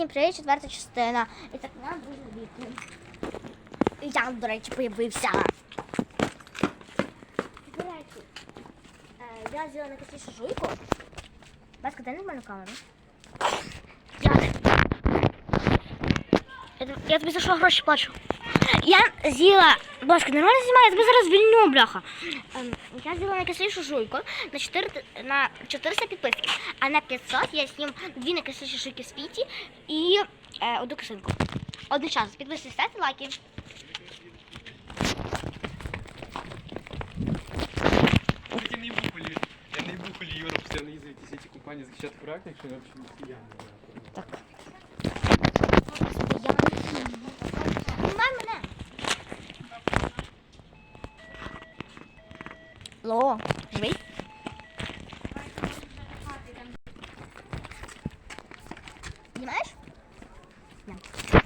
всім привіт, четверта частина. І так, на друзі віки. І я, до речі, появився. До речі, е, я взяла на жуйку. Баска, дай нормальну камеру. Я, я, я тобі за що гроші плачу? Я з'їла, Баска, нормально знімаю, я тебе зараз звільню, бляха. Ем, я з'їла найкислішу жуйку на 4, на 400 підписків, а на 500 я з'їм дві найкисліші жуйки в світі і е, одну кисинку. Одночасно. Підписуйтесь, ставте лайки. Я не бухали, я не бухали, Юра, постоянно ездит эти сети купания защищать характер, что я вообще не. Так. way. You masz? No.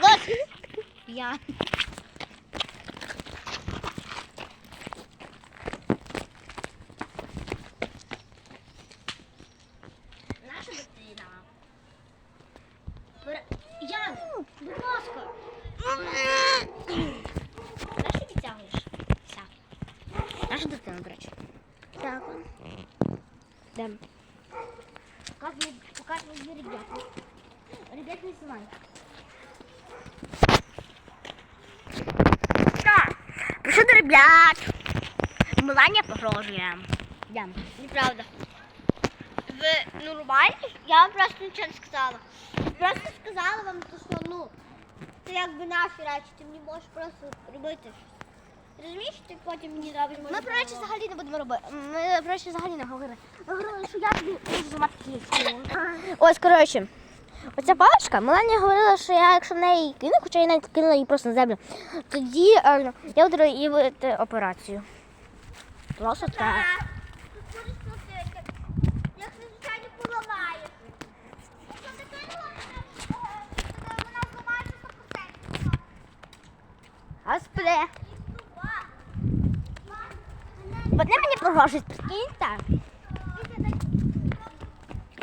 Good. yeah. Наша дитина, до речі. Так. Дем. Показуй, показуй дві ребята. Ребят, не знімай. Так, пишу до ребят. Милання погрожує. Йдем. Неправда. Ви нормальні? Я вам просто нічого не сказала. Просто сказала вам, то, що ну, це якби наші речі, ти мені можеш просто робити щось. Розумієш, ти потім мені робиш. Ми про речі взагалі не будемо робити. Ми про речі взагалі не говорили. Ми говорили, що я тобі можу зламати кістку. Ось, коротше. Оця паличка, Меланія говорила, що я якщо в неї кину, хоча я навіть кинула її просто на землю, тоді е, я буду робити операцію. Просто так. Будеш Вони мені погрожують, прикинь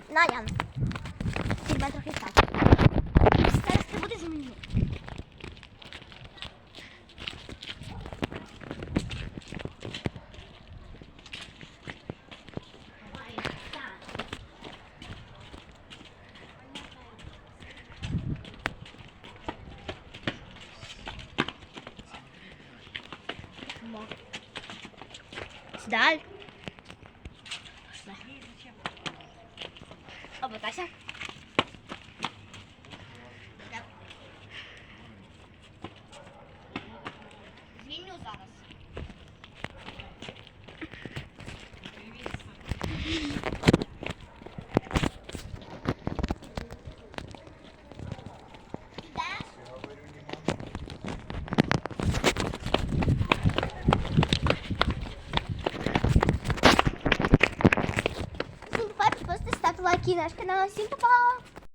На, Ян. Тебе трохи стати. Зараз ти будеш мені. Сідай. Обмотайся. Да. Звільню зараз. Лайки наш канал. Всім па-па!